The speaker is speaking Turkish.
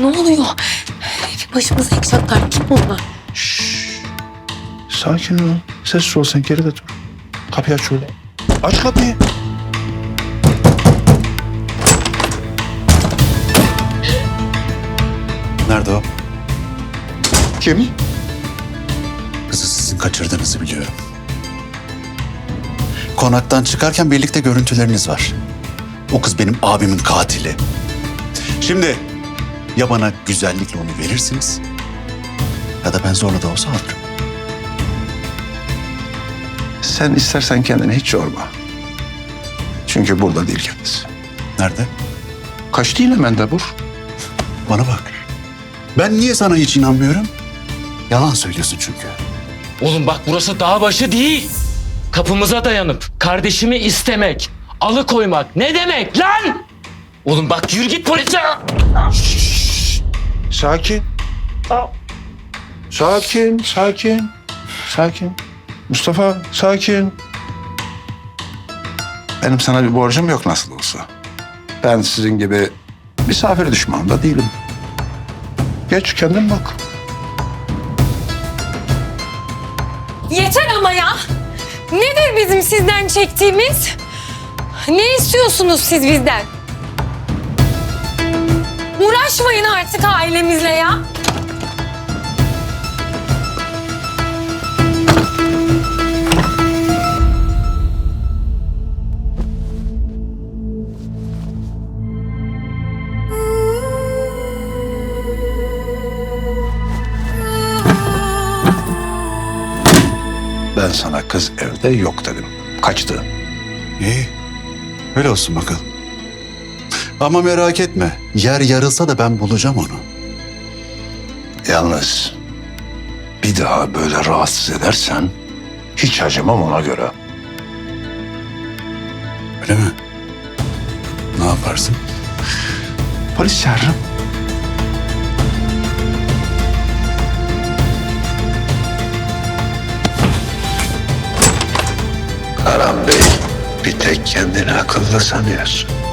Ne oluyor? Başımıza yıkacaklar. Kim onlar? Sakin ol. Sessiz ol sen geride dur. Kapıyı aç şöyle. Aç kapıyı. Nerede o? Kim? Kızı sizin kaçırdığınızı biliyorum. Konaktan çıkarken birlikte görüntüleriniz var. O kız benim abimin katili. Şimdi ya bana güzellikle onu verirsiniz ya da ben zorla da olsa alırım. Sen istersen kendini hiç yorma. Çünkü burada değil kendisi. Nerede? Kaç değil hemen de vur. Bana bak. Ben niye sana hiç inanmıyorum? Yalan söylüyorsun çünkü. Oğlum bak burası dağ başı değil. Kapımıza dayanıp kardeşimi istemek, alıkoymak ne demek lan? Oğlum bak yürü git polise. Sakin. Sakin, sakin. Sakin. Mustafa, sakin. Benim sana bir borcum yok nasıl olsa. Ben sizin gibi misafir düşmanı da değilim. Geç kendin bak. Yeter ama ya. Nedir bizim sizden çektiğimiz? Ne istiyorsunuz siz bizden? Uğraşmayın artık ailemizle ya. Ben sana kız evde yok dedim. Kaçtı. İyi. Öyle olsun bakalım. Ama merak etme. Yer yarılsa da ben bulacağım onu. Yalnız bir daha böyle rahatsız edersen hiç acımam ona göre. Öyle mi? Ne yaparsın? Polis çağırırım. Karan Bey, bir tek kendini akıllı sanıyorsun.